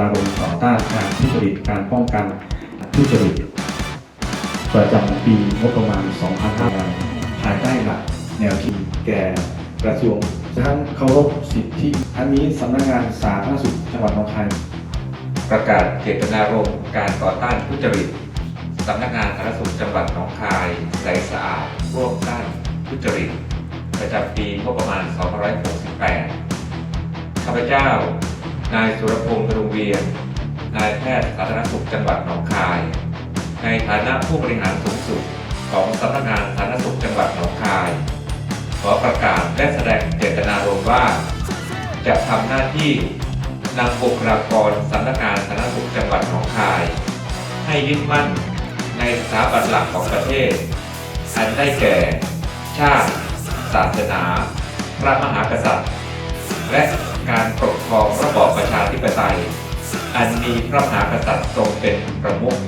นารมณ์ต่อต้านการทุจริตการป้องกันทุจริตประจำปีงบประมาณ 2500ภายใต้หลักแนวคิดแก่กระทรวงทั้งเคารพสิทธิอันนี้สำนักงานสาธารณสุขจังหวัดหนองคายประกาศเจตนารมณ์การต่อต้านทุจริตสำนักงานสาธารณสุขจังหวัดหนองคายใสสะอาดร่วมต้านทุจริตประจำปีงบประมาณ 2568 ข้าพเจ้า นายสุรพงษ์พรุเวียน นายแพทย์สาธารณสุขจังหวัดหนองคาย ในฐานะผู้บริหารสูงสุดของสำนักงานสาธารณสุขจังหวัดหนองคาย ขอประกาศและแสดงเจตนารมณ์ว่า จะทำหน้าที่นำบุคลากรสำนักงานสาธารณสุขจังหวัดหนองคาย ให้ยึดมั่นในสถาบันหลักของประเทศ อันได้แก่ ชาติ ศาสนา พระมหากษัตริย์ และการปก ธิปไตย อันมีพระมหากษัตริย์ทรงเป็นประมุข